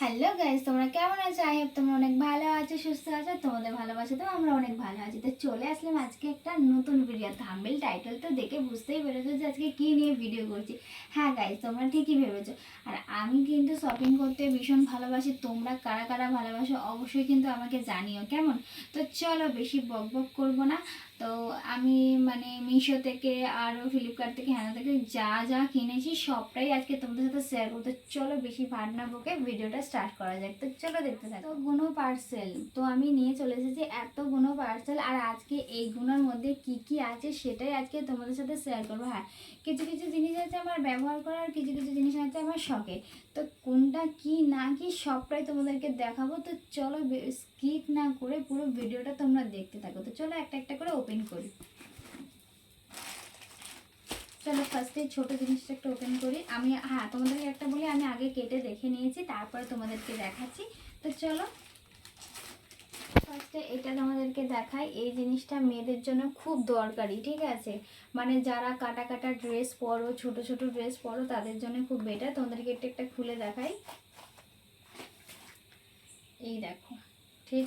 Hello guys তোমরা কেমন আছো? আই হোপ তোমরা অনেক ভালো আছো, সুস্থ আছো। তোমাদের ভালোবাসা তো আমরা অনেক ভালো আছি। তো চলে আসলাম আজকে একটা নতুন ভিডিও থাম্বেল টাইটেল তো দেখে বুঝতেই পেরেছ যে আজকে কী নিয়ে ভিডিও করছি। হ্যাঁ গাইজ তোমরা ঠিকই ভেবেছো। আর আমি কিন্তু শপিং করতে ভীষণ ভালোবাসি। তোমরা কারা কারা ভালোবাসো অবশ্যই কিন্তু আমাকে জানিও, কেমন? তো চলো বেশি বক বক করব না। তো আমি মানে মিশো থেকে আর ফ্লিপকার্ট থেকে হ্যাঁ থেকে যা যা কিনেছি সবটাই আজকে তোমাদের সাথে শেয়ার করতে চলো বেশি ভাট না বকে ভিডিওটা স্টার্ট করা যাক। তো চলো দেখতে থাকো। গুনো পার্সেল তো আমি নিয়ে চলে এসেছি এত গুনো পার্সেল আর আজকে এই গুনোর মধ্যে কি কি আছে সেটাই আজকে তোমাদের সাথে শেয়ার করব। হ্যাঁ কিছু কিছু জিনিস আছে আমার ব্যবহার করার, কিছু কিছু জিনিস আছে আমার শখে তো কোনটা কি, না কি সবটাই তোমাদেরকে দেখাবো। তো চলো স্কিপ না করে পুরো ভিডিওটা তোমরা দেখতে থাকো। তো চলো একটা একটা করে ওপেন করি। চলো ফার্স্টে ছোট জিনিসটা একটা ওপেন করি। আমি হ্যাঁ তোমাদেরকে একটা বলি, আমি আগে কেটে দেখে নিয়েছি, তারপরে তোমাদেরকে দেখাচ্ছি। তো চলো ফার্স্টে এটা তোমাদেরকে দেখাই। এই জিনিসটা মেয়েদের জন্য খুব দরকারি, ঠিক আছে? মানে যারা কাটা কাটা ড্রেস পরো, ছোট ছোট ড্রেস পরো, তাদের জন্য খুব বেটার তোমাদেরকে একটা একটা খুলে দেখাই। এই দেখো, ঠিক?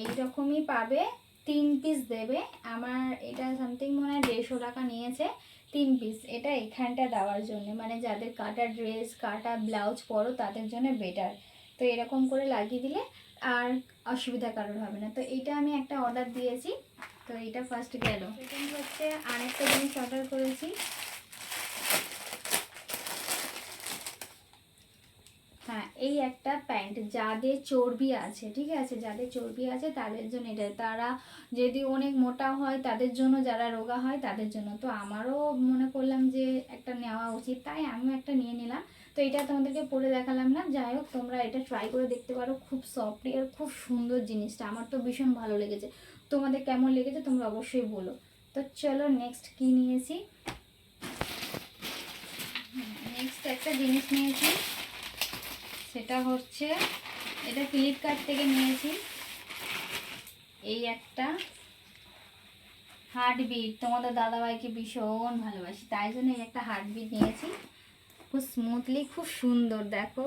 এই রকমই পাবে। তিন পিস দেবে। আমার এটা সামথিং মনে হয় দেড়শো টাকা নিয়েছে, তিন পিস এটা এখানটা দেওয়ার জন্য। মানে যাদের কাটা ড্রেস কাটা ব্লাউজ পরো, তাদের জন্য বেটার তো এরকম করে লাগিয়ে দিলে আর অসুবিধা কারোর হবে না। তো এটা আমি একটা অর্ডার দিয়েছি। তো এটা ফার্স্ট গেল। সেকেন্ড হচ্ছে আরেকটা জিনিস অর্ডার করেছি। হ্যাঁ এই একটা প্যান্ট যাদের চর্বি আছে, ঠিক আছে? যাদের চর্বি আছে, তাদের জন্য এটা। তারা যদি অনেক মোটা হয়, তাদের জন্য যারা রোগা হয়, তাদের জন্য। তো আমারও মনে করলাম যে একটা নেওয়া উচিত। তাই আমিও একটা নিয়ে নিলাম। তো এটা তোমাদেরকে পরে দেখালাম না। যাই হোক, তোমরা এটা ট্রাই করে দেখতে পারো। খুব সফট আর খুব সুন্দর জিনিসটা। আমার তো ভীষণ ভালো লেগেছে। তোমাদের কেমন লেগেছে তোমরা অবশ্যই বলো। তো চলো নেক্সট কী নিয়েছি? নেক্সট একটা জিনিস নিয়েছি। সেটা হচ্ছে, এটা ফ্লিপকার্ট থেকে নিয়েছি। এই একটা হার্টবিট তোমাদের দাদাভাইকে ভীষণ ভালোবাসি, তাই জন্য এই একটা হার্টবিট নিয়েছি। খুব স্মুথলি খুব সুন্দর, দেখো।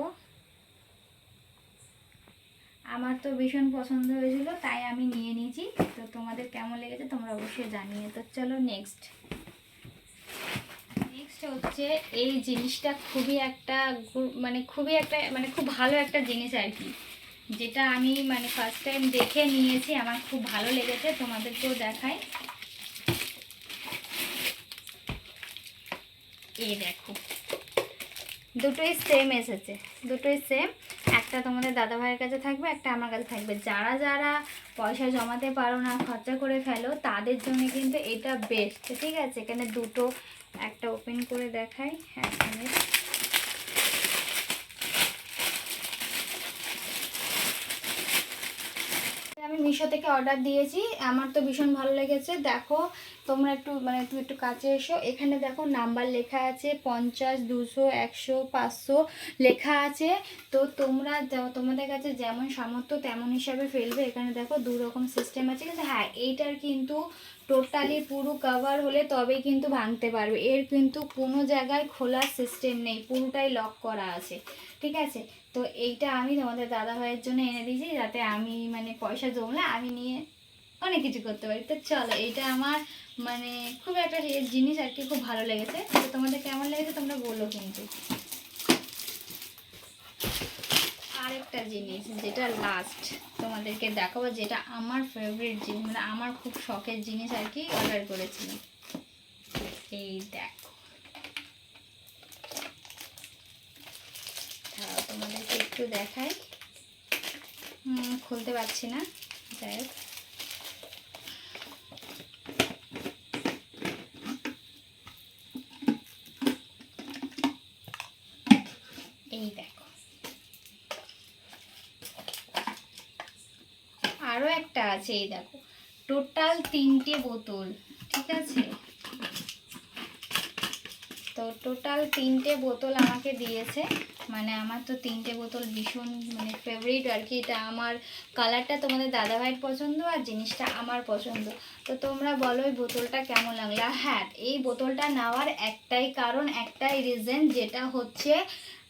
আমার তো ভীষণ পছন্দ হয়েছিল, তাই আমি নিয়ে নিয়েছি। তো তোমাদের কেমন লেগেছে তোমরা অবশ্যই জানিয়ে তো চলো নেক্সট নেক্সট হচ্ছে এই জিনিসটা খুবই একটা মানে খুবই একটা মানে খুব ভালো একটা জিনিস আর কি। যেটা আমি মানে ফার্স্ট টাইম দেখে নিয়েছি, আমার খুব ভালো লেগেছে, তোমাদেরকেও দেখাই। এই দেখো। দুটোই সেম এসেছে, দুটোই সেম একটা তোমাদের দাদা ভাইয়ের কাছে থাকবে, একটা আমার কাছে থাকবে। যারা যারা পয়সা জমাতে পারো না, খরচা করে ফেলো, তাদের জন্য কিন্তু এটা বেস্ট ঠিক আছে? এখানে দুটো একটা ওপেন করে দেখাই হ্যাঁ আমি মিশো থেকে অর্ডার দিয়েছি, আমার তো ভীষণ ভালো লেগেছে। দেখো, তোমরা একটু মানে তুমি একটু কাছে এসো। এখানে দেখো নাম্বার লেখা আছে, পঞ্চাশ, দুশো, একশো, পাঁচশো লেখা আছে। তো তোমরা তোমাদের কাছে যেমন সামর্থ্য তেমন হিসাবে ফেলবে। এখানে দেখো দু রকম সিস্টেম আছে। কিন্তু হ্যাঁ এইটার কিন্তু টোটালি পুরো কভার হলে তবেই কিন্তু ভাঙতে পারবে। এর কিন্তু কোনো জায়গায় খোলার সিস্টেম নেই, পুরোটাই লক করা আছে। ঠিক আছে? তো এইটা আমি তোমাদের দাদা ভাইয়ের জন্য এনে দিয়েছি যাতে আমি মানে পয়সা জমলে আমি নিয়ে অনেক কিছু করতে পারি। তো চলো, এইটা আমার মানে খুব একটা জিনিস আর কি, খুব ভালো লেগেছে। তো তোমাদের কেমন লেগেছে তোমরা বলো কিন্তু। আরেকটা জিনিস যেটা লাস্ট তোমাদেরকে দেখাবো, যেটা আমার ফেভারিট জিনিস মানে আমার খুব শখের জিনিস আর কি অর্ডার করেছিলাম। এই দেখো। তোমাদেরকে একটু দেখাই। খুলতে পারছি না। যাই হোক এই দেখো আছে, এই দেখো। টোটাল তিনটে বোতল, ঠিক আছে? তো টোটাল তিনটে বোতল আমাকে দিয়েছে। মানে আমার তো তিনটে বোতল ভীষণ মানে ফেভারিট আর কি। এটা আমার কালারটা তোমাদের দাদাভাইয়ের পছন্দ আর জিনিসটা আমার পছন্দ। তো তোমরা বলো এই বোতলটা কেমন লাগল? হ্যাঁ এই বোতলটা নেওয়ার একটাই কারণ, একটাই রিজন যেটা হচ্ছে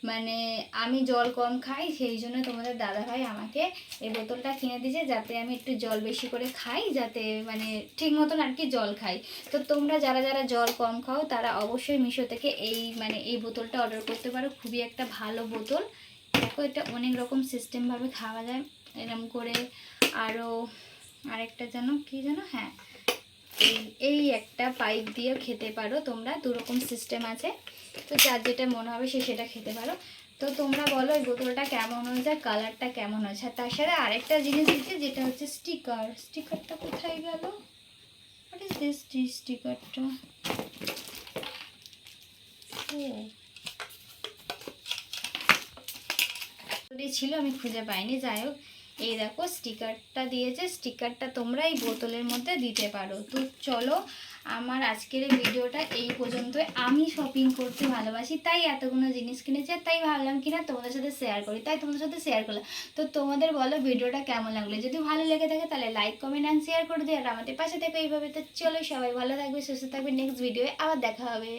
মানে আমি জল কম খাই, সেই জন্য তোমাদের দাদাভাই আমাকে এই বোতলটা কিনে দিয়েছে যাতে আমি একটু জল বেশি করে খাই, যাতে মানে ঠিক মতন আর কি জল খাই। তো তোমরা যারা যারা জল কম খাও, তারা অবশ্যই মিশো থেকে এই মানে এই বোতলটা অর্ডার করতে পারো। খুবই একটা ভালো বোতল। দেখো, এটা অনেক রকম সিস্টেমভাবে খাওয়া যায়। এরম করে আরও আরেকটা যেন, কি যেন? হ্যাঁ এই- একটা পাইপ দিয়েও খেতে পারো তোমরা, দুরকম সিস্টেম আছে। তো যার যেটা মনে হবে সে সেটা খেতে পারো। তো তোমরা বলো এই বোতলটা কেমন হয়েছে কালারটা কেমন হয়েছে? আর তার সাথে আরেকটা জিনিস দিচ্ছে যেটা হচ্ছে স্টিকার স্টিকারটা কোথায় গেল? স্টিকারটা ছিল, আমি খুঁজে পাইনি, যাই হোক। এই দেখো স্টিকারটা দিয়েছে, স্টিকারটা তোমরা এই বোতলের মধ্যে দিতে পারো। তো চলো, আমার আজকের ভিডিওটা এই পর্যন্ত আমি শপিং করতে ভালোবাসি, তাই এতগুলো জিনিস কিনেছি আর তাই ভাবলাম কিনা তোমাদের সাথে শেয়ার করি, তাই তোমাদের সাথে শেয়ার করলাম। তো তোমাদের বলো ভিডিওটা কেমন লাগল? যদি ভালো লেগে থাকে তাহলে লাইক কমেন্ট অ্যান্ড শেয়ার করে দিও। আর আমাদের পাশে থেকে এইভাবে। তো চলো সবাই ভালো থাকবে, সুস্থ থাকবে। নেক্সট ভিডিওয়ে আবার দেখা হবে।